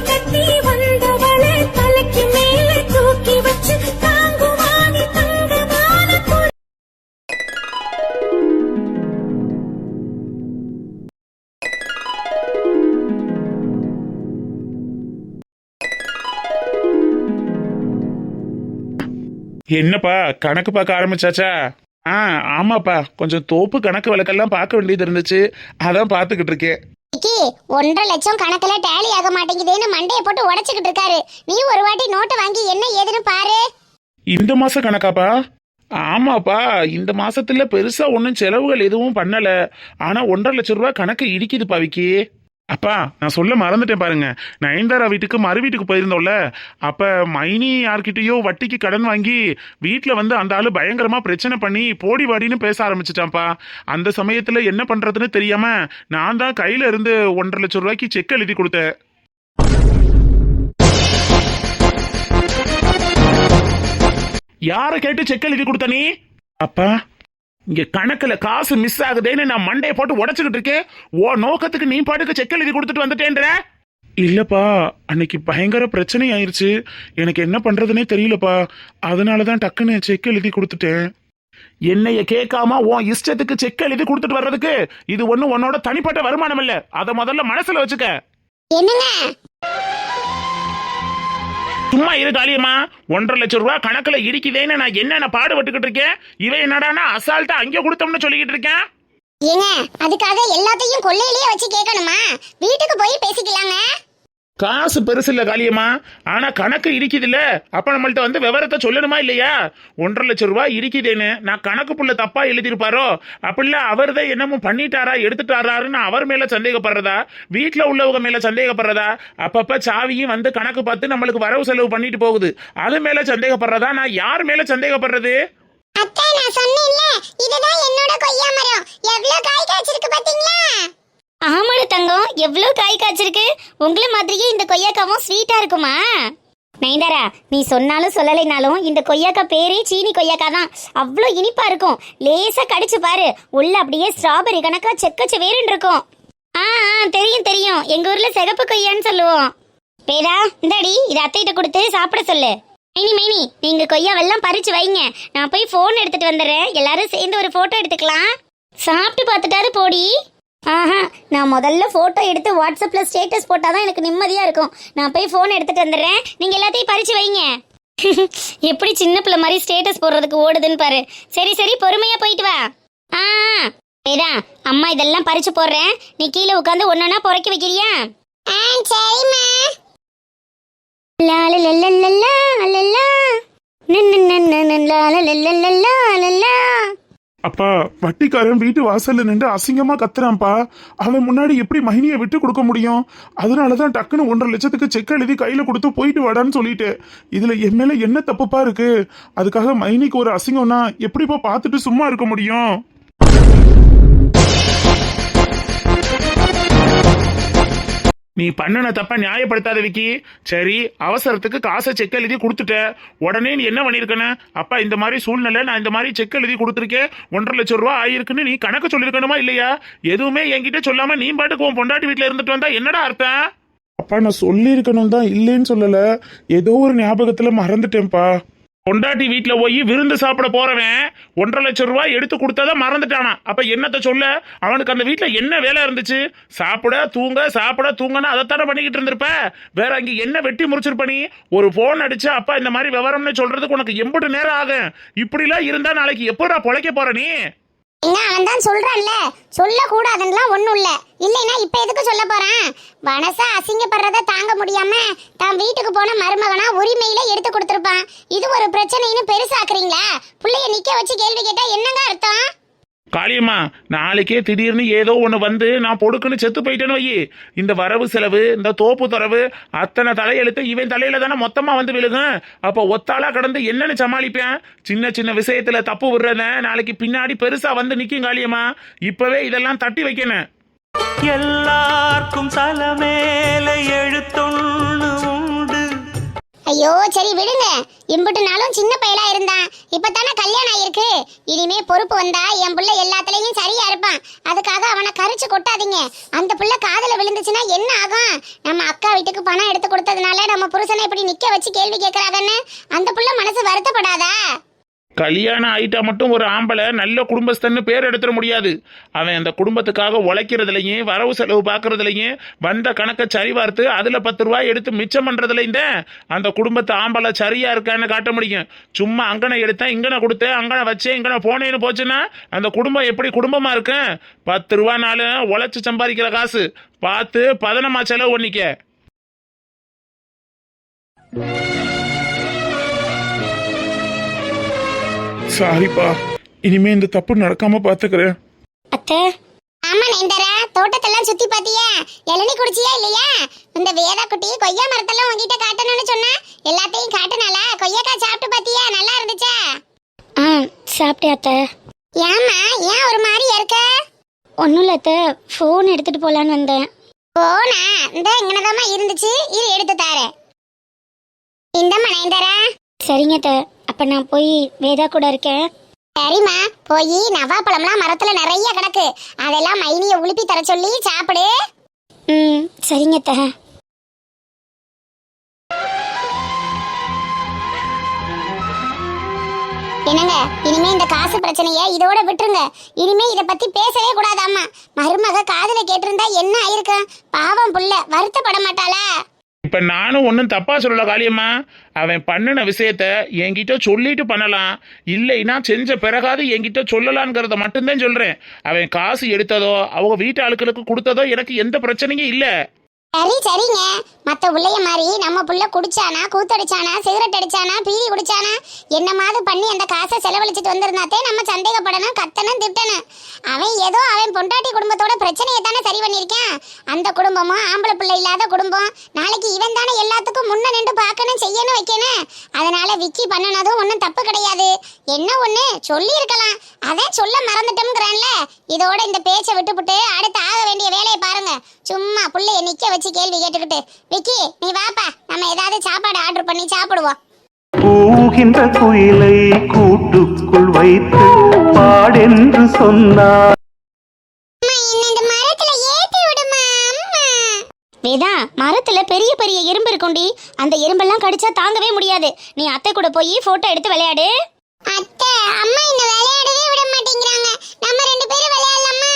கட்டி வந்தவளை தலைக்கு மேல தூக்கி வச்சு தாங்குவானி தங்கமான என்னப்பா கணக்கு பார்க்க ஆரம்பிச்சாச்சா? ஆ ஆமாப்பா. கொஞ்சம் தோப்பு கணக்கு வழக்கெல்லாம் பார்க்க வேண்டியது இருந்துச்சு. அதான் பார்த்துக்கிட்டு இருக்கேன். விக்கி ஒன்றரை லட்சம் கணக்குல டேலி ஆக மாட்டேங்குதுன்னு மண்டையை போட்டு உடைச்சுக்கிட்டு இருக்காரு. நீ ஒரு வாட்டி நோட்டை வாங்கி என்ன ஏதுன்னு பாரு. இந்த மாசம் கணக்காப்பா? ஆமாப்பா இந்த மாசத்துல பெருசா ஒன்றும் செலவுகள் எதுவும் பண்ணல. ஆனா ஒன்றரை லட்சம் ரூபாய் கணக்கு இடிக்குதுப்பா விக்கி. அப்பா நான் சொல்ல மறந்துட்டேன் பாருங்க. நயன்தாரா வீட்டுக்கு மறு வீட்டுக்கு போயிருந்தோம்ல. அப்ப மைனி யார்கிட்டயோ வட்டிக்கு கடன் வாங்கி வீட்டில் வந்து அந்த ஆளு பயங்கரமா பிரச்சனை பண்ணி போடி வாடின்னு பேச ஆரம்பிச்சிட்டான்ப்பா. அந்த சமயத்துல என்ன பண்றதுன்னு தெரியாம நான் தான் கையில இருந்து ஒன்றரை லட்சம் ரூபாய்க்கு செக் எழுதி கொடுத்தேன். யாரை கேட்டு செக் எழுதி கொடுத்த நீ? அப்பா இங்க கணக்குல காசு மிஸ் ஆகுதேன்னு நான் மண்டையை போட்டு உடச்சுக்கிட்டு இருக்கேன். ஓ நோக்கத்துக்கு நீ பாட்டுக்கு செக் எழுதி கொடுத்துட்டு வந்துட்டேன்ற. இல்லப்பா அன்னைக்கு பயங்கர பிரச்சனை ஆயிருச்சு எனக்கு என்ன பண்றதுனே தெரியலப்பா. அதனால தான் டக்குன்னு செக் எழுதி கொடுத்துட்டேன். என்னைய கேட்காம உன் இஷ்டத்துக்கு செக் எழுதி கொடுத்துட்டு வர்றதுக்கு இது ஒண்ணு உன்னோட தனிப்பட்ட வருமானம் இல்ல. அத முதல்ல மனசுல வச்சுக்க. என்னங்க? சும்மா இரு காளியம்மா ஒன்றரை லட்சம் ரூபாய் கணக்குல இருக்குதேன்னு நான் என்னென்ன பாடுபட்டுக்கிட்டு இருக்கேன்? இவன் என்னடானா அசால்ட்டா அங்கே கொடுத்தோம்னு சொல்லிக்கிட்டு இருக்கேன். ஏங்க அதுக்காக எல்லாத்தையும் கொள்ளையிலேயே வச்சு கேட்கணுமா? வீட்டுக்கு போய் பேசிக்கலாங்க. காசு பெருசு இல்ல காளியம்மா. ஆனா கணக்கு இருக்குதுல்ல அப்ப நம்மள்ட்ட வந்து விவரத்தை சொல்லணுமா இல்லையா? ஒன்றரை லட்சம் ரூபாய் இருக்குதேன்னு நான் கணக்கு புள்ள தப்பா எழுதியிருப்பாரோ? அப்படில அவர் தான் என்னமோ பண்ணிட்டாரா எடுத்துட்டாராருன்னு அவர் மேல சந்தேகப்படுறதா? வீட்டில் உள்ளவங்க மேல சந்தேகப்படுறதா? அப்பப்ப சாவியும் வந்து கணக்கு பார்த்து நம்மளுக்கு வரவு செலவு பண்ணிட்டு போகுது. அது மேல சந்தேகப்படுறதா? நான் யார் மேல சந்தேகப்படுறது? அத்தை நான் சொன்னேன்ல. இதுதான் என்னோட கொய்யா மரம். எவ்வளவு காய் காய்ச்சிருக்கு பாத்தீங்களா? ஆமாடு தங்கம். எவ்வளோ காய் காய்ச்சிருக்கு? உங்களை மாதிரியே இந்த கொய்யாக்காவும் ஸ்வீட்டா இருக்குமா? நைந்தாரா நீ சொன்னாலும் சொல்லலைனாலும் இந்த கொய்யாக்கா பேரே சீனி கொய்யாக்கா தான் அவ்வளோ இனிப்பா இருக்கும். லேசா கடிச்சு பாரு. உள்ள அப்படியே ஸ்ட்ராபெரி கணக்கா செக்கச்சு வேறுன்னு இருக்கும். ஆ ஆ தெரியும் தெரியும். எங்க ஊர்ல சிகப்பு கொய்யான்னு சொல்லுவோம். பேதா இந்தாடி இதை அத்தைகிட்ட கொடுத்து சாப்பிட சொல்லு. மைனி மைனி நீங்க கொய்யாவெல்லாம் பறிச்சு வைங்க. நான் போய் ஃபோன் எடுத்துட்டு வந்துடுறேன். எல்லாரும் சேர்ந்து ஒரு போட்டோ எடுத்துக்கலாம். சாப்பிட்டு பார்த்துட்டாரு போடி. ஆஹா நான் முதல்ல ஃபோட்டோ எடுத்து வாட்ஸ்அப்பில் ஸ்டேட்டஸ் போட்டால் தான் எனக்கு நிம்மதியாக இருக்கும் நான் போய் ஃபோன் எடுத்துகிட்டு வந்துடுறேன் நீங்கள் எல்லாத்தையும் பறித்து வைங்க எப்படி சின்ன பிள்ளை மாதிரி ஸ்டேட்டஸ் போடுறதுக்கு ஓடுதுன்னு பாரு சரி சரி பொறுமையாக போயிட்டு வா ஆ இதான் அம்மா இதெல்லாம் பறித்து போடுறேன் நீ கீழே உட்காந்து ஒன்றுனா புறக்கி வைக்கிறியா ஆ சரிம்மா லால லல்லல்லா லல்லா நின்னு நின்னு லா லல்லல்லா லல்லா அப்பா வட்டிக்காரன் வீட்டு வாசல்ல நின்று அசிங்கமா கத்துறான்ப்பா. அவன் முன்னாடி எப்படி மகினியை விட்டு கொடுக்க முடியும்? அதனால தான் டக்குன்னு ஒன்றரை லட்சத்துக்கு செக் எழுதி கையில கொடுத்து போயிட்டு வாடான்னு சொல்லிட்டு. இதுல என் மேல என்ன தப்புப்பா இருக்கு? அதுக்காக மகினிக்கு ஒரு அசிங்கம்னா எப்படிப்பா பார்த்துட்டு சும்மா இருக்க முடியும்? நீ பண்ணன தப்ப நியாயப்படுத்தாத விக்கி. சரி அவசரத்துக்கு காசை செக் எழுதி கொடுத்துட்ட. உடனே நீ என்ன பண்ணியிருக்கன அப்பா இந்த மாதிரி சூழ்நிலை நான் இந்த மாதிரி செக் எழுதி கொடுத்துருக்கேன். ஒன்றரை லட்சம் ரூபா ஆயிருக்குன்னு நீ கணக்கு சொல்லிருக்கணுமா இல்லையா? எதுவுமே என்கிட்ட சொல்லாம நீ பாட்டுக்கு உன் பொண்டாட்டி வீட்டுல இருந்துட்டு வந்தா என்னடா அர்த்தம்? அப்பா நான் சொல்லியிருக்கணும் தான் இல்லைன்னு சொல்லல. ஏதோ ஒரு ஞாபகத்துல மறந்துட்டேன்ப்பா. பொண்டாட்டி வீட்டில் போய் விருந்து சாப்பிட போறவன் ஒன்றரை லட்சம் ரூபாய் எடுத்து கொடுத்ததை மறந்துட்டானா. அப்ப என்னத்த சொல்ல? அவனுக்கு அந்த வீட்டில் என்ன வேலை இருந்துச்சு? சாப்பிட தூங்க சாப்பிட தூங்கன்னு அதைத்தானே பண்ணிக்கிட்டு இருந்திருப்ப? வேற அங்கே என்ன வெட்டி முறிச்சிருப்ப நீ? ஒரு போன் அடிச்சு அப்பா இந்த மாதிரி விவரம்னு சொல்றதுக்கு உனக்கு எம்புட்டு நேரம் ஆகும். இப்படிலாம் இருந்தா நாளைக்கு எப்படா பொழைக்க போற நீ? என்ன அவன் தான் சொல்றான்ல. சொல்ல கூடாதுன்னுலாம் ஒண்ணும் இல்ல. இல்லைன்னா இப்ப எதுக்கு சொல்ல போறான்? மனசா அசிங்கப்படுறத தாங்க முடியாம தான் வீட்டுக்கு போன மருமகனா உரிமையில எடுத்து கொடுத்துருப்பான். இது ஒரு பிரச்சனைன்னு பெருசாக்குறீங்களா? பிள்ளைய நிக்க வச்சு கேள்வி கேட்டா என்னங்க அர்த்தம்? காளியம்மா நாளைக்கே திடீர்னு ஏதோ ஒன்று வந்து நான் பொடுக்குன்னு செத்து போயிட்டேன்னு வை இந்த வரவு செலவு இந்த தோப்பு துறவு அத்தனை தலையெழுத்து இவன் தலையில தானே மொத்தமாக வந்து விழுகும். அப்போ ஒத்தாளாக கடந்து என்னன்னு சமாளிப்பேன்? சின்ன சின்ன விஷயத்தில் தப்பு விடுறத நாளைக்கு பின்னாடி பெருசாக வந்து நிற்கும் காளியம்மா. இப்போவே இதெல்லாம் தட்டி வைக்கணும். எல்லாருக்கும் தலமேல எழுத்தொன்னு ஐயோ சரி விடுங்க. இம்புட்டு நாளும் சின்ன பயலா இருந்தான். இப்போ தானே கல்யாணம் ஆயிருக்கு. இனிமே பொறுப்பு வந்தா என் புள்ள எல்லாத்துலேயும் சரியா இருப்பான். அதுக்காக அவனை கரிச்சு கொட்டாதீங்க. அந்த புள்ள காதில் விழுந்துச்சுன்னா என்ன ஆகும்? நம்ம அக்கா வீட்டுக்கு பணம் எடுத்து கொடுத்ததுனால நம்ம புருஷனை இப்படி நிக்க வச்சு கேள்வி கேட்கறாங்கன்னு அந்த புள்ள மனசு வருத்தப்படாதா? கல்யாணம் ஆயிட்டா மட்டும் ஒரு ஆம்பளை நல்ல குடும்பஸ்தன்னு பேர் எடுத்துட முடியாது. அவன் அந்த குடும்பத்துக்காக உழைக்கிறதுலையும் வரவு செலவு பார்க்கறதுலையும் வந்த கணக்கை சரி பார்த்து அதில் பத்து ரூபாய் எடுத்து மிச்சம் பண்றதுலையும் தான் அந்த குடும்பத்து ஆம்பளை சரியாக இருக்கான்னு காட்ட முடியும். சும்மா அங்கனை எடுத்தேன் இங்கனை கொடுத்தேன் அங்கனை வச்சேன் இங்கனை போனேன்னு போச்சுன்னா அந்த குடும்பம் எப்படி குடும்பமாக இருக்கும் பத்து ரூபானாலும் உழைச்சி சம்பாதிக்கிற காசு. பார்த்து பதனமா செலவு பண்ணிக்க. சாரிப்பா. இனிமே இந்த தப்பு நடக்காம பாத்துக்கிறேன். அத்தை. ஆமா நயன்தாரா தோட்டத்தெல்லாம் சுத்தி பாத்தியா? இளநீ குடிச்சியா இல்லையா? இந்த வேதா குட்டி கொய்யா மரத்தெல்லாம் உங்ககிட்ட காட்டணும்னு சொன்னா எல்லாத்தையும் காட்டுனாலா கொய்யாக்காய் சாப்பிட்டு பாத்தியா? நல்லா இருந்துச்சா? ஆ சாப்பிட்டேன் அத்தை. ஏம்மா ஏன் ஒரு மாதிரியா இருக்க? ஒன்றும் இல்லை அத்தை. ஃபோன் எடுத்துட்டு போகலான்னு வந்தேன். போனா இந்த இங்கனதாம்மா இருந்துச்சு. இரு எடுத்து தாரேன். இந்தம்மா நயன்தாரா. சரிங்க அத்தை. அப்போ நான் போய் வேதா கூட இருக்கேன். சரிம்மா போய் நவாப்பழம்லாம் மரத்துல நிறைய கிடக்கு. அதெல்லாம் மைனிய உளுப்பி தர சொல்லி சாப்பிடு. ம் சரிங்க அத்தை. என்னங்க இனிமே இந்த காசு பிரச்சனைய இதோட விட்டுருங்க. இனிமே இத பத்தி பேசவே கூடாதாம்மா. மருமக காதுல கேட்டிருந்தா என்ன ஆயிருக்கும்? பாவம் புள்ள வருத்தப்பட மாட்டாளா? இப்ப நானும் ஒன்றும் தப்பா சொல்லல காளியம்மா. அவன் பண்ணின விஷயத்த என்கிட்ட சொல்லிட்டு பண்ணலாம். இல்லைன்னா செஞ்ச பிறகாது என்கிட்ட சொல்லலாங்கிறத மட்டும்தான் சொல்றேன். அவன் காசு எடுத்ததோ அவங்க வீட்டு ஆளுக்களுக்கு கொடுத்ததோ எனக்கு எந்த பிரச்சனையும் இல்லை. சரி சரிங்க. மத்த புள்ளைய மாதிரி நம்ம புள்ள குடிச்சானா கூத்தடிச்சானா சிகரெட் அடிச்சானா பீடி குடிச்சானா என்ன மாதிரி பண்ணி அந்த காசை செலவழிச்சிட்டு வந்திருந்தாத்தே நம்ம சந்தேகப்படணும் கத்தனும் திட்டணும். அவன் ஏதோ அவன் பொண்டாட்டி குடும்பத்தோட பிரச்சனையை தானே சரி பண்ணியிருக்கான். அந்த குடும்பமும் ஆம்பளை பிள்ளை இல்லாத குடும்பம். நாளைக்கு இவன் தானே எல்லாத்துக்கும் முன்ன நின்று பார்க்கணும் செய்யணும் வைக்கணும். அதனால விக்கி பண்ணினதும் ஒன்றும் தப்பு கிடையாது. என்ன ஒண்ணு? சொல்லி இருக்கலாம் அதான் சொல்ல மறந்துட்டோம்ங்கிறான்ல. இதோட இந்த பேச்சை விட்டுப்புட்டு அடுத்து ஆக வேண்டிய வேலையை பாருங்க. சும்மா புள்ளைய நிக்க வச்சு கேள்வி கேட்டுக்கிட்டு. விக்கி நீ வாப்பா. நம்ம ஏதாவது சாப்பாடு ஆர்டர் பண்ணி சாப்பிடுவோம். கூகின்ற குயிலை கூட்டுக்குள் வைத்து பாடென்று சொன்னார். இந்த மரத்துல ஏத்தி விடுமா அம்மா? வேதா மரத்துல பெரிய பெரிய எறும்பு இருக்கும்டி அந்த எறும்பெல்லாம் கடிச்சா தாங்கவே முடியாது. நீ அத்தை கூட போய் போட்டோ எடுத்து விளையாடு. அத்தை அம்மா இந்த விளையாடவே விட மாட்டேங்கிறாங்க. நம்ம ரெண்டு பேரும் விளையாடலாமா?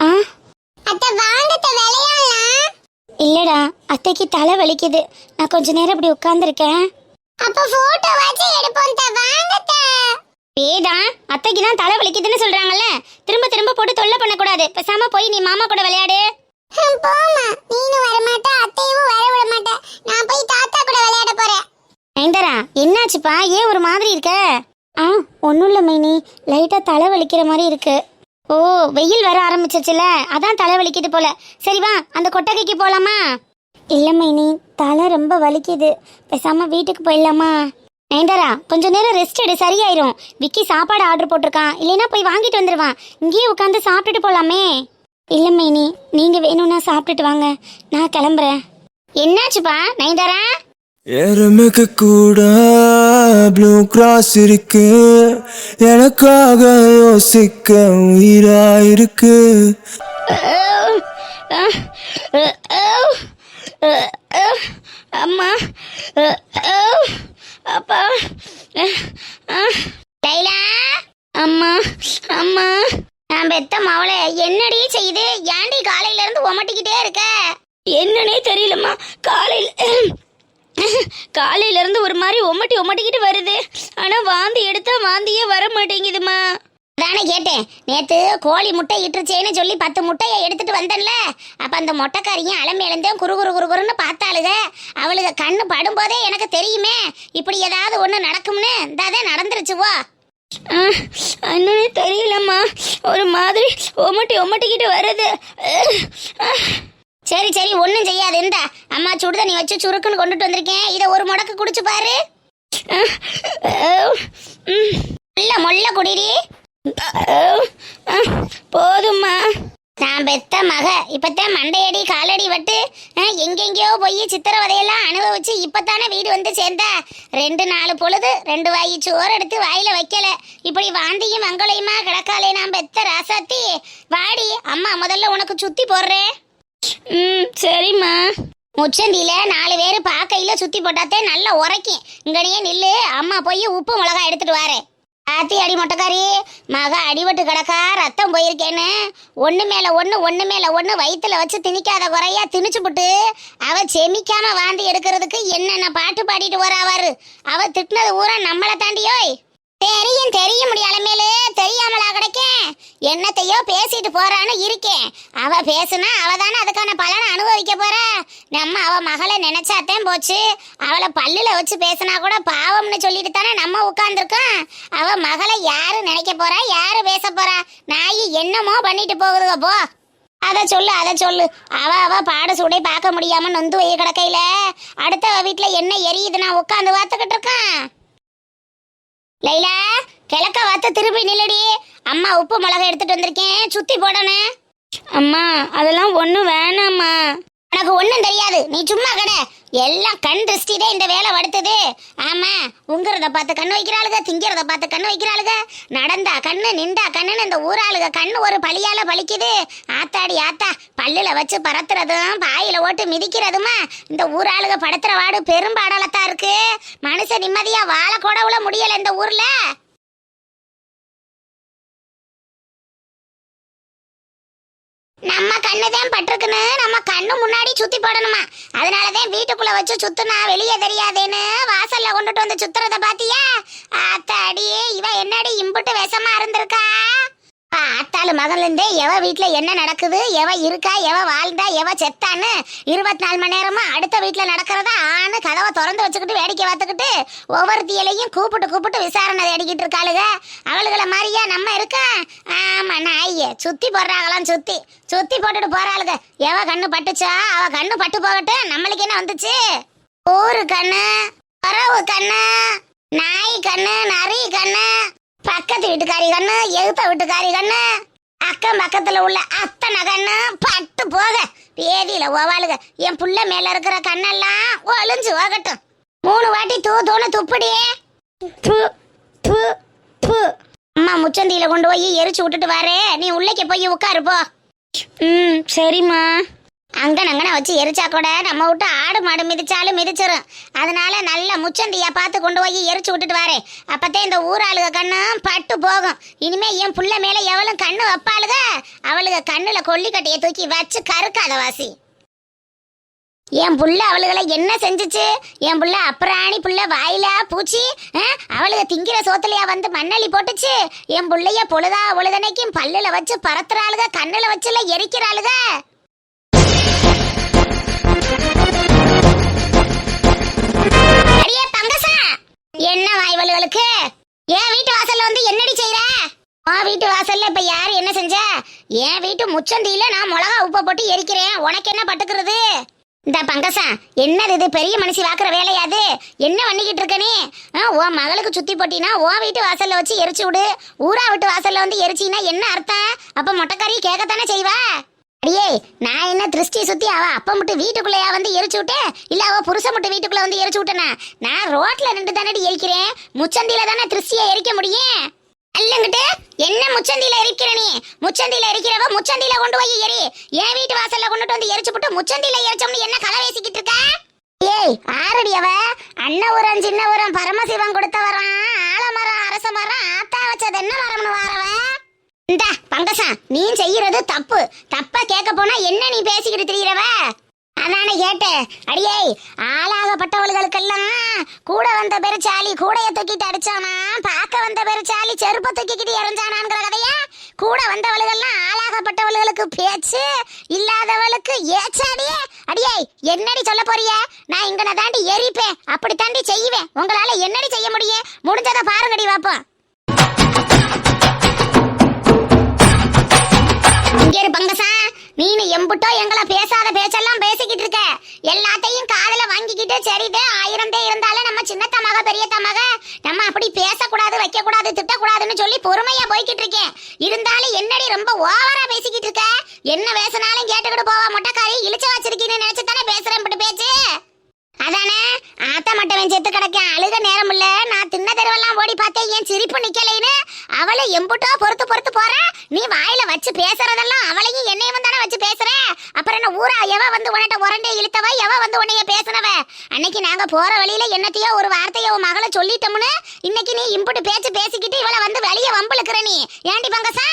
ஆ? அத்தை வாங்கத்த விளையாடலாம். இல்லடா அத்தைக்கு தலை வலிக்குது. நான் கொஞ்ச நேரம் இப்படி உட்காந்துருக்கேன் அப்ப போட்டோ வச்சு எடுப்போம் அத்தை. வாங்கத்த வேதா அத்தைக்கு தான் தலை வலிக்குதுன்னு சொல்றாங்கல்ல. திரும்ப திரும்ப போட்டு தொல்லை பண்ணக்கூடாது. பேசாம போய் நீ மாமா கூட விளையாடு. போமா நீனும் வர மாட்டா அத்தையும் வர விட மாட்டா. நான் போய் தாத்தா கூட விளையாட போறேன். நயன்தாரா என்னாச்சுப்பா? ஏன் ஒரு மாதிரி இருக்க? ஆ ஒன்றும் இல்லை மைனி. லைட்டாக தலை வலிக்கிற மாதிரி இருக்கு. ஓ வெயில் வர ஆரம்பிச்சிச்சுல அதான் தலை வலிக்குது போல. சரி வா அந்த கொட்டகைக்கு போகலாமா இல்லை மைனி தலை ரொம்ப வலிக்குது. பேசாமல் வீட்டுக்கு போயிடலாமா? நயன்தாரா கொஞ்ச நேரம் ரெஸ்ட் எடு சரியாயிரும். விக்கி சாப்பாடு ஆர்டர் போட்டிருக்கான். இல்லைன்னா போய் வாங்கிட்டு வந்துடுவான் இங்கேயே உட்காந்து சாப்பிட்டுட்டு போகலாமே இல்லை மைனி நீங்கள் வேணும்னா சாப்பிட்டுட்டு வாங்க. நான் கிளம்புறேன். என்னாச்சுப்பா நயன்தாரா? எருமைக்கு கூட ப்ளூ கிராஸ் இருக்கு. எனக்காக யோசிக்க உயிரா இருக்கு அம்மா அப்பா லைலா அம்மா அம்மா. நான் பெத்த மவளை என்னடி செய்யுது ஏன்டி காலையில இருந்து ஒமட்டிக்கிட்டே இருக்க? என்னன்னே தெரியலம்மா காலையில் காலையில இருந்து ஒரு மாதிரி உமட்டி உமட்டிக்கிட்டு வருது. ஆனா வாந்தி எடுத்தா வாந்தியே வர மாட்டேங்குதுமா தானே கேட்டேன். நேத்து கோழி முட்டை இட்டுருச்சேன்னு சொல்லி பத்து முட்டையை எடுத்துட்டு வந்தேன்ல. அப்ப அந்த மொட்டைக்காரியும் அலம்பி இழந்தேன் குறு குறு குறு குறுன்னு பார்த்தாளுக. அவளுக கண்ணு படும்போதே எனக்கு தெரியுமே. இப்படி ஏதாவது ஒண்ணு நடக்கும்னு. இந்தாதே நடந்துருச்சுவோ அண்ணனே தெரியலம்மா. ஒரு மாதிரி ஒமட்டி ஒமட்டிக்கிட்டு வருது. சரி சரி ஒன்றும் செய்யாது. இந்த அம்மா சுடுதண்ணி வச்சு சுருக்குன்னு கொண்டுட்டு வந்திருக்கேன். இதை ஒரு முடக்கு குடிச்சு பாரு. நல்ல மொல்ல குடிடி. போதும்மா. நான் பெத்த மக. இப்பத்தான் மண்டையடி காலடி வட்டு எங்கெங்கேயோ போய் சித்திரவதையெல்லாம் அனுபவிச்சு இப்பத்தானே வீடு வந்து சேர்ந்தா. ரெண்டு நாலு பொழுது ரெண்டு வாய் சோறு எடுத்து வாயில வைக்கல. இப்படி வாந்தியும் மங்களையுமா கிடக்காலே நான் பெத்த ராசாத்தி. வாடி அம்மா முதல்ல உனக்கு சுத்தி போடுறேன். ம் சரிம்மா. முச்சந்தியில நாலு பேர் பாக்கையில சுத்தி போட்டாத்தே நல்லா உரைக்கும். இங்கடியே நில்லு அம்மா போய் உப்பு மிளகா எடுத்துட்டு வாரேன். ஆத்தி அடி மொட்டைக்காரி மக அடிபட்டு கிடக்கா ரத்தம் போயிருக்கேன்னு. ஒன்று மேலே ஒன்று ஒன்று மேலே ஒன்று வயிற்றுல வச்சு திணிக்காத குறையா திணிச்சு புட்டு அவ செமிக்காம வாந்தி எடுக்கிறதுக்கு என்னென்ன பாட்டு பாடிட்டு வராவாரு அவ திட்டினது ஊரா நம்மளை தாண்டியோய். தெரியும் தெரியும் முடியாத மேலே தெரியாமலா கிடைக்கேன் என்னத்தையோ பேசிட்டு போறான்னு இருக்கேன் அவ பேசுனா அவ தானே அதுக்கான பலனை அனுபவிக்க போறா? நம்ம அவ மகளை நினைச்சாத்தேன் போச்சு. அவளை பல்லுல வச்சு பேசினா கூட பாவம்னு சொல்லிட்டு தானே நம்ம உட்காந்துருக்கோம் அவ மகளை யாரு நினைக்க போறா? யாரு பேச போறா? நாய் என்னமோ பண்ணிட்டு போகுதுக போ. அதை சொல்லு அதை சொல்லு. அவ அவ பாட சூடை பார்க்க முடியாம நொந்து போய் கிடக்கையில. அடுத்தவ வீட்டுல என்ன எரியுது? நான் உட்காந்து பார்த்துக்கிட்டு இருக்கேன். லைலா கிழக்க வாத்த திரும்பி நில்லடி. அம்மா உப்பு மிளகா எடுத்துட்டு வந்திருக்கேன். சுத்தி போடணும் அம்மா அதெல்லாம் ஒன்றும் வேணாம்மா. உனக்கு ஒண்ணும் தெரியாது. நீ சும்மா கடை. எல்லாம் கண் திருஷ்டி தான் இந்த வேலை வடுத்தது. ஆமா உங்குறத பார்த்து கண்ணு வைக்கிறாளுக திங்கிறத பார்த்து கண்ணு வைக்கிறாளுக. நடந்தா கண்ணு நின்றா கண்ணுன்னு இந்த ஊராளுக கண்ணு ஒரு பழியால பழிக்குது. ஆத்தாடி ஆத்தா பல்லுல வச்சு பறத்துறதும் பாயில ஓட்டு மிதிக்கிறதுமா? இந்த ஊராளுக படுத்துற வாடு பெரும்பாடலத்தான் இருக்கு. மனுஷன் நிம்மதியா வாழ கூட முடியல இந்த ஊர்ல. நம்ம கண்ணு தான் பட்டிருக்குன்னு கண்ணு முன்னாடி சுத்தி போடணுமா? அதனாலதான் வீட்டுக்குள்ள வச்சு சுத்துனா வெளியே தெரியாதேன்னு வாசல்ல கொண்டுட்டு வந்து சுத்துறத பாத்தியா? ஆத்தாடி இவ என்னடி இம்புட்டு விஷமா இருந்திருக்கா? ஆத்தாளு மகன்ல இருந்தே எவ வீட்டில் என்ன நடக்குது எவ இருக்கா எவ வாழ்ந்தா எவ செத்தான்னு இருபத்தி நாலு மணி நேரமாக அடுத்த வீட்டில் நடக்கிறதா ஆனு கதவை திறந்து வச்சுக்கிட்டு வேடிக்கை பார்த்துக்கிட்டு ஒவ்வொருத்தியலையும் கூப்பிட்டு கூப்பிட்டு விசாரணை தேடிக்கிட்டு இருக்காளுக. அவளுகளை மாதிரியா நம்ம இருக்கா? ஆமா ஐயே சுற்றி போடுறாங்களாம் சுத்தி. சுத்தி போட்டுட்டு போகிறாளுக எவ கண்ணு பட்டுச்சா? அவ கண்ணு பட்டு போகட்டும். நம்மளுக்கு என்ன வந்துச்சு? ஊரு கண்ணு பறவு கண்ணு நாய் கண்ணு நரி கண்ணு. பக்கத்து வீட்டுக்காரி கண்ணு எழுத்த வீட்டுக்காரி கண்ணு அக்கம் பக்கத்துல உள்ள அத்தனை கண்ணு பட்டு போக வேதியில ஓவாளுக. என் புள்ள மேல இருக்கிற கண்ணெல்லாம் ஒளிஞ்சு போகட்டும் மூணு வாட்டி தூ தூணு துப்புடியே து, அம்மா முச்சந்தியில கொண்டு போய் எரிச்சு விட்டுட்டு வாரே. நீ உள்ளக்கே போய் உட்காரு போ. ம் சரிம்மா. அங்கன அங்கன வச்சு எரிச்சா கூட நம்ம விட்டு ஆடு மாடு மிதிச்சாலும் மிதிச்சிரும். அதனால நல்ல முச்சந்தியா பார்த்து கொண்டு போய் எரிச்சு விட்டுட்டு வரேன். அப்பத்தே இந்த ஊராளுக கண்ணும் பட்டு போகும். இனிமே என் புள்ள மேல எவளும் கண்ணு வைப்பாளுக? அவளுக கண்ணுல கொல்லிக்கட்டையை தூக்கி வச்சு கருக்காத வாசி. என் புள்ள அவளுகளை என்ன செஞ்சுச்சு? என் புள்ள அப்புறாணி புள்ள வாயில பூச்சி? அவளுக திங்கிற சோத்துலையா வந்து மண்ணள்ளி போட்டுச்சு? என் புள்ளைய பொழுதா பொழுதனைக்கும் பல்லுல வச்சு பறத்துறாளுக கண்ணுல வச்சுல எரிக்கிறாளுக? என்ன வாய்வல்களுக்கு என் வீட்டு வாசல்ல வந்து என்னடி செய்யற உன் வீட்டு வாசல்ல இப்ப யாரு என்ன செஞ்ச? என் வீட்டு முச்சந்தியில நான் மிளகா உப்பை போட்டு எரிக்கிறேன். உனக்கு என்ன பட்டுக்கிறது? இந்த பங்கசா என்னது இது? பெரிய மனுஷி வாக்குற வேலையாது என்ன பண்ணிக்கிட்டு இருக்க நீ? உன் மகளுக்கு சுத்தி போட்டினா உன் வீட்டு வாசல்ல வச்சு எரிச்சு விடு. ஊரா வீட்டு வாசல்ல வந்து எரிச்சினா என்ன அர்த்தம்? அப்ப மொட்டைக்காரி கேட்கத்தானே செய்வா? அடியே நான் என்ன திருஷ்டி சுத்தி அவ அப்ப மட்டும் வீட்டுக்குள்ளயா வந்து எரிச்சு விட்டேன் இல்ல அவ புருஷன் மட்டும் வீட்டுக்குள்ள வந்து எரிச்சு விட்டேனா? நான் ரோட்ல நின்று தானடி எரிக்கிறேன்? முச்சந்தியில தானே திருஷ்டியை எரிக்க முடியும்? அல்லங்கிட்டு என்ன முச்சந்தியில எரிக்கிற நீ? முச்சந்தியில எரிக்கிறவ முச்சந்தியில கொண்டு போய் எரி. என் வீட்டு வாசல்ல கொண்டுட்டு வந்து எரிச்சு போட்டு முச்சந்தியில எரிச்சோம்னு என்ன கதை பேசிக்கிட்டு இருக்க? ஏய் ஆரடி அவ. அண்ண உரம் சின்ன உரம் பரமசிவன் கொடுத்த வரம் ஆலமரம் அரச மரம் ஆத்தா வச்சது என்ன மரம்னு வாரவன் இந்தா பங்கசா நீ செய்யறது தப்பு. தப்பா கேட்க போனா என்ன நீ பேசிக்கிட்டு திரியறவ? அதானே கேட்டேன். அடியே ஆளாகப்பட்டவர்களுக்கெல்லாம் கூட வந்த பெருச்சாலி கூடைய தூக்கிட்டு அடிச்சானா? பார்க்க வந்த பெருச்சாலி செருப்ப தூக்கிக்கிட்டு இறஞ்சானாங்கிற கதையா? கூட வந்தவளுகள்லாம் ஆளாகப்பட்டவளுகளுக்கு பேச்சு இல்லாதவளுக்கு ஏச்சாடியே. அடியே என்னடி சொல்ல போறிய? நான் இங்கன தாண்டி எரிப்பேன். அப்படி தாண்டி செய்வேன். உங்களால என்னடி செய்ய முடியும்? முடிஞ்சதை பாருங்கடி பாப்போம். இங்க பங்கசா. நீனு எம்புட்டோ எங்களை பேசாத பேச்செல்லாம் பேசிக்கிட்டு இருக்க. எல்லாத்தையும் காதுல வாங்கிக்கிட்டு சரிதே ஆயிரம் தே இருந்தாலும் நம்ம சின்னத்த மக பெரியத்த மக நம்ம அப்படி பேசக்கூடாது வைக்க கூடாது திட்டக்கூடாதுன்னு சொல்லி பொறுமையா போய்கிட்டு இருக்கேன். இருந்தாலும் என்னடி ரொம்ப ஓவரா பேசிக்கிட்டு இருக்க? என்ன பேசினாலும் கேட்டுக்கிட்டு போவா மொட்டைக்காரி? இழிச்ச வச்சிருக்கீன்னு நினைச்சு தானே பேசுறேன் பேச்சு? அதானே? ஆத்த மட்டவன் செத்து கிடக்கேன் அழுக நேரம் இல்ல நான் தின்ன தெருவெல்லாம் ஓடி பார்த்தேன் என் சிரிப்பு நிக்கலைன்னு அவளை எம்புட்டோ பொறுத்து பொறுத்து போற? நீ வாயில வச்சு பேசுறதெல்லாம் அவளையும் என்னையும் தானே வச்சு பேசுற? அப்புறம் என்ன ஊரா எவ வந்து உன்னிட்ட உரண்டே இழுத்தவ? எவ வந்து உன்னைய பேசுனவ? அன்னைக்கு நாங்க போற வழியில என்னத்தையோ ஒரு வார்த்தையை உன் மகளை சொல்லிட்டோம்னு இன்னைக்கு நீ இம்புட்டு பேச்சு பேசிக்கிட்டு இவளை வந்து வெளியே வம்புழுக்கிற நீ. ஏண்டி பங்கசா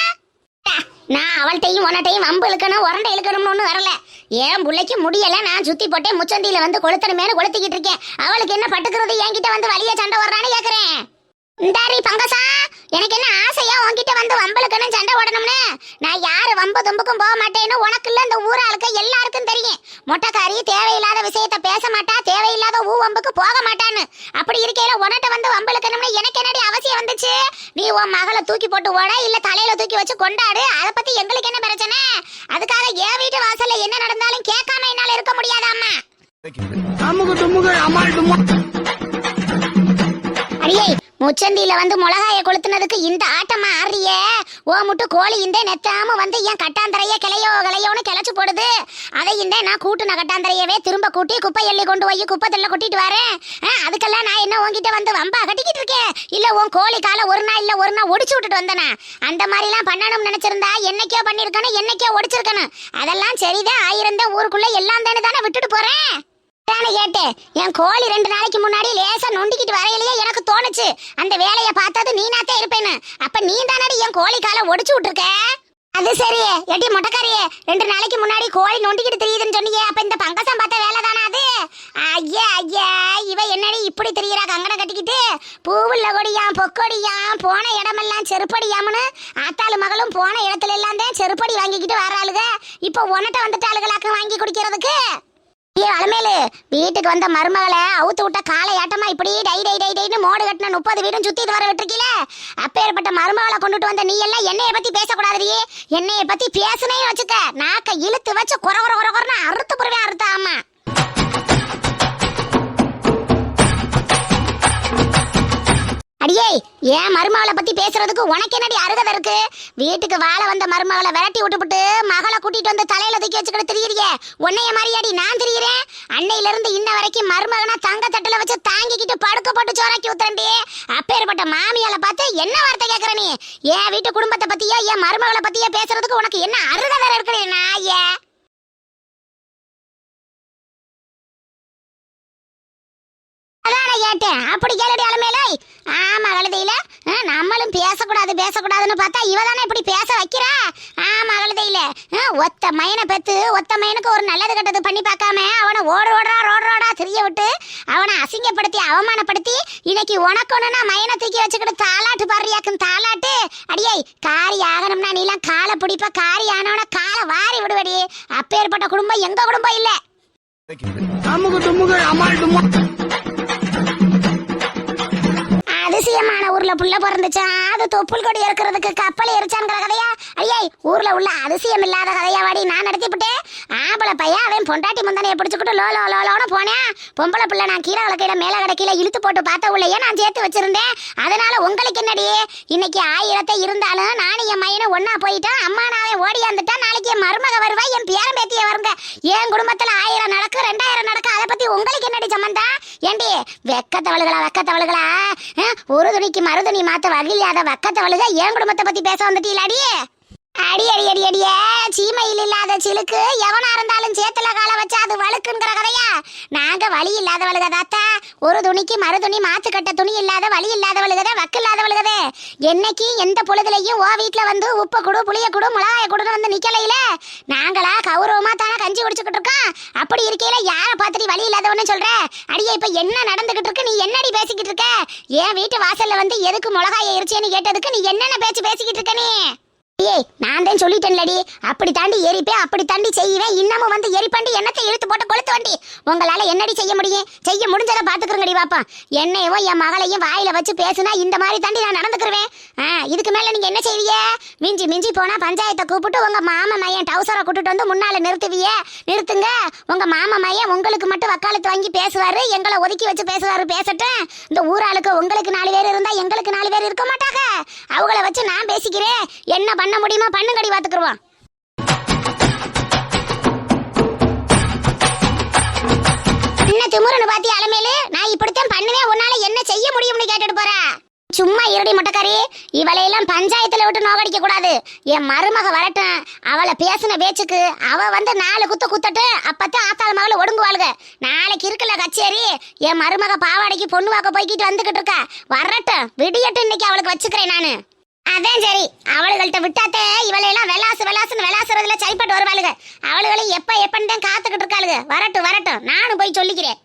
நான் அவள்கிட்டையும் உன்னட்டையும் வம்பு இழுக்கணும் உரண்டை இழுக்கணும்னு ஒன்றும் வரல. ஏன் பிள்ளைக்கு முடியல நான் சுத்தி போட்டே முச்சந்தியில வந்து கொளுத்தணுமேனு கொளுத்திக்கிட்டு இருக்கேன். அவளுக்கு என்ன பட்டுக்கிறது? என்கிட்ட வந்து வழிய சண்டை வர்றான்னு கேக்குறேன். இந்தாரி பங்கசா எனக்கு என்ன ஆசையா உன்கிட்ட வந்து வம்பளுக்கணும் சண்டை ஓடணும்னு நான் யாரு வம்பு தும்புக்கும் போக மாட்டேன்னு உனக்கு இல்ல இந்த ஊராளுக்கு எல்லாருக்கும் தெரியும். மொட்டைக்காரி தேவையில்லாத விஷயத்த பேச மாட்டா தேவையில்லாத ஊ வம்புக்கு போக மாட்டான்னு. அப்படி இருக்கையில உனட்ட வந்து வம்பளுக்கணும்னு எனக்கு என்னடி அவசியம் வந்துச்சு? நீ உன் மகளை தூக்கி போட்டு ஓட இல்ல தலையில தூக்கி வச்சு கொண்டாடு அதை பத்தி எங்களுக்கு என்ன பிரச்சனை? அதுக்காக என் வீட்டு வாசல்ல என்ன நடந்தாலும் கேட்காம என்னால இருக்க முடியாதாம்மா? அடியே முச்சந்தியில வந்து மிளகாய கொளுத்துனதுக்கு இந்த ஆட்டமா ஆடுறியே? ஓ முட்டு கோழி இந்த நெத்தாம வந்து என் கட்டாந்தரைய கிளையோ கிளையோன்னு கிளச்சு போடுது. அதை இந்த நான் கூட்டுன கட்டாந்தரையவே திரும்ப கூட்டி குப்பை எள்ளி கொண்டு போய் குப்பை தள்ள கொட்டிட்டு வரேன். அதுக்கெல்லாம் நான் என்ன உங்ககிட்ட வந்து வம்பா கட்டிக்கிட்டு இருக்கேன்? இல்ல உன் கோழி காலை ஒரு நாள் இல்ல ஒரு நாள் ஒடிச்சு விட்டுட்டு வந்தேனா? அந்த மாதிரி எல்லாம் பண்ணணும்னு நினைச்சிருந்தா என்னைக்கோ பண்ணிருக்கணும் என்னைக்கோ ஒடிச்சிருக்கணும். அதெல்லாம் சரிதான் ஆயிரம் தான் ஊருக்குள்ள எல்லாம் தானே தானே விட்டுட்டு போறேன்? கேட்டேன் என் கோழி ரெண்டு நாளைக்கு முன்னாடி லேசா நொண்டிக்கிட்டு வரையிலேயே எனக்கு தோணுச்சு. அந்த வேலையை பார்த்தது நீனாத்தே இருப்பேன்னு. அப்ப நீ தானடி என் கோழி காலை ஒடிச்சு விட்டுருக்க? அது சரி. எட்டி மொட்டைக்காரியே ரெண்டு நாளைக்கு முன்னாடி கோழி நொண்டிக்கிட்டு தெரியுதுன்னு சொன்னீங்க அப்ப இந்த பங்கசம் பார்த்த வேலை தானே அது? ஐயா ஐயா இவ என்னடி இப்படி தெரியுறா? கங்கணம் கட்டிக்கிட்டு பூவுள்ள கொடியாம் பொக்கொடியாம் போன இடமெல்லாம் செருப்படியாம்னு ஆத்தாளு மகளும் போன இடத்துல எல்லாம் தான் செருப்படி வாங்கிக்கிட்டு வராளுக இப்போ உனட்ட வந்துட்டாளுகளாக்கு வாங்கி குடிக்கிறதுக்கு? ஏ அலமேலு. வீட்டுக்கு வந்த மருமகளை அவுத்து விட்ட காலை ஆட்டமா இப்படி டை டை டை டைன்னு மோடு கட்டின முப்பது வீடும் சுத்திட்டு வர விட்டுருக்கீல? அப்பேற்பட்ட மருமகளை கொண்டுட்டு வந்த நீ எல்லாம் என்னைய பத்தி பேசக்கூடாதுடி. என்னைய பத்தி பேசுனே வச்சுக்க. நாக்க இழுத்து வச்சு குற குற குற குறன்னு அறுத்து புருவேன் அறுத்த ஆமா அடியே ஏன் மருமகளை பத்தி பேசுறதுக்கு உனக்கு என்னடி அருகதை இருக்கு? வீட்டுக்கு வாழ வந்த மருமகளை விரட்டி விட்டுப்புட்டு மகளை கூட்டிட்டு வந்து தலையில தூக்கி வச்சுக்கிட்டு திரியிறியே? உன்னைய மாதிரியாடி நான் திரியிறேன்? அன்னையில இருந்து இன்ன வரைக்கும் மருமகனா தங்க தட்டுல வச்சு தாங்கிக்கிட்டு படுக்க போட்டு சோறாக்கி ஊத்துறண்டி அப்பேற்பட்ட மாமியால பார்த்து என்ன வார்த்தை கேக்குற நீ? என் வீட்டு குடும்பத்தை பத்தியா என் மருமகளை பத்தியா பேசுறதுக்கு உனக்கு என்ன அருகதை நான் நாயே? அதான கேட்டேன். அப்படி கேளுடி அலமேல ஆமா கழுதையில நம்மளும் பேசக்கூடாது பேசக்கூடாதுன்னு பார்த்தா இவ தானே இப்படி பேச வைக்கிறா? ஆமா கழுதையில ஒத்த மயனை பெத்து ஒத்த மயனுக்கு ஒரு நல்லது கெட்டது பண்ணி பார்க்காம அவனை ஓடு ஓடுறா ரோடு ரோடா திரிய விட்டு அவனை அசிங்கப்படுத்தி அவமானப்படுத்தி இன்னைக்கு உனக்கு ஒண்ணுனா மயனை தூக்கி வச்சுக்கிட்டு தாலாட்டு பாடுறியாக்கும் தாளாட்டு அடியே காரி ஆகணும்னா நீலாம் காலை பிடிப்ப காரி ஆனவன காலை வாரி விடுவடி. அப்பேற்பட்ட குடும்பம் எங்க குடும்பம் இல்ல. அதிசயமான ஊர்ல புள்ள பிறந்துச்சா. அது தொப்புள் கொடி இருக்கிறதுக்கு கப்பல் எரிச்சாங்கிற கதையா? ஐயே ஊர்ல உள்ள அதிசயம் இல்லாத கதையா வாடி. நான் நடத்திவிட்டேன் ஆம்பளை பையன் அவன் பொண்டாட்டி முந்தனையை பிடிச்சிக்கிட்டு லோ லோ லோலோன்னு போனேன் பொம்பளை பிள்ளை நான் கீழே வளர்க்கையில மேல கிடக்கையில இழுத்து போட்டு பார்த்த உள்ளேயே நான் சேர்த்து வச்சிருந்தேன். அதனால உங்களுக்கு என்னடி? இன்னைக்கு ஆயிரத்தை இருந்தாலும் நானும் என் மையனும் ஒன்னா போயிட்டோம் அம்மா நான் ஓடியாந்துட்டா நாளைக்கு என் மருமக வருவா என் பேரன் பேத்திய வருங்க. என் குடும்பத்துல ஆயிரம் நடக்கு ரெண்டாயிரம் நடக்கு அதை பத்தி உங்களுக்கு ஏண்டி? வெக்கத்தவளுகளா வெக்கத்தவளுகளா? ஆ, ஒரு துணிக்கு மறுதுணி மாத்த வகையில்லாத வெக்கத்தவளுக என் குடும்பத்தை பத்தி பேச வந்துட்டீங்களாடி அடி அடி அடி அடிய. சீமையில் இல்லாத சிலுக்கு எவனா இருந்தாலும் சேத்துல கால வச்சா அது வழுக்குங்கிற கதையா? நாங்க வழி இல்லாதவளுக தாத்தா. ஒரு துணிக்கு மறு துணி மாத்து கட்ட துணி இல்லாத வழி இல்லாதவளுகதே வக்கு இல்லாதவளுகதே என்னைக்கு எந்த பொழுதுலையும் ஓ வீட்டுல வந்து உப்பு குடு புளிய குடு மிளகாய குடுன்னு வந்து நிக்கலையில? நாங்களா கௌரவமா தானே கஞ்சி குடிச்சுக்கிட்டு இருக்கோம். அப்படி இருக்கையில யார பாத்துட்டு வழி இல்லாதவன்னு சொல்ற? அடியே இப்ப என்ன நடந்துகிட்டு இருக்கு? நீ என்னடி பேசிக்கிட்டு இருக்க? என் வீட்டு வாசல்ல வந்து எதுக்கு மிளகாய இருச்சேன்னு கேட்டதுக்கு நீ என்னென்ன பேச்சு பேசிக்கிட்டு இருக்க நீ? ஏய் நான் தான் சொல்லிட்டேன்லடி. அப்படி தாண்டி எரிப்பேன் அப்படி தாண்டி செய்வேன். இன்னமும் வந்து எரிப்பாண்டி என்னத்தை இழுத்து போட்டு கொளுத்து வண்டி? உங்களால என்னடி செய்ய முடியும்? செய்ய முடிஞ்சதை பாத்துக்கிறங்கடி பாப்பா. என்னையவோ என் மகளையும் வாயில வச்சு பேசுனா இந்த மாதிரி தாண்டி நான் நடந்துக்கிருவேன். ஆ இதுக்கு மேல நீங்க என்ன செய்வீங்க? மிஞ்சி மிஞ்சி போனா பஞ்சாயத்தை கூப்பிட்டு உங்க மாமா மையன் டவுசரை கூட்டிட்டு வந்து முன்னால நிறுத்துவிய. நிறுத்துங்க. உங்க மாமா மையன் உங்களுக்கு மட்டும் வக்காலத்து வாங்கி பேசுவாரு. எங்களை ஒதுக்கி வச்சு பேசுவாரு. பேசட்டும். இந்த ஊராளுக்கு உங்களுக்கு நாலு பேர் இருந்தா எங்களுக்கு நாலு பேர் இருக்க மாட்டாங்க. அவங்கள வச்சு நான் பேசிக்கிறேன். என்ன பண்ண முடியுமோ? பண்ணுங்கடி பாத்துக்குருவோம் என்ன திமுறன்னு பாத்தி அலமேலு? நான் இப்படித்தான் பண்ணுவேன் உன்னால என்ன செய்ய முடியும்னு கேட்டுட்டு போற? சும்மா இருடி முட்டைக்காரி இவளையெல்லாம் பஞ்சாயத்துல விட்டு நோகடிக்க கூடாது. என் மருமக வரட்டும். அவளை பேசின பேச்சுக்கு அவ வந்து நாலு குத்து குத்தட்டு அப்பத்தான் ஆத்தாள் மகளை ஒடுங்குவாளுக. நாளைக்கு இருக்குல்ல கச்சேரி என் மருமக பாவாடைக்கு பொண்ணு வாக்க போய்கிட்டு வந்துகிட்டு இருக்கா. வரட்டும். விடியட்டும் இன்னைக்கு அவளுக்கு வச்சுக்கிறேன் நானு. அதான் சரி. அவளுகள்ட்ட விட்டாத்தே இவளையெல்லாம் வெலாசு வெலாசுன்னு வெலாசுறதுல சரிப்பட்டு வருவாளுக. அவளுகளையும் எப்ப எப்பன்னு தான் காத்துக்கிட்டு இருக்காளுக. வரட்டும் வரட்டும். நானும் போய் சொல்லிக்கிறேன்.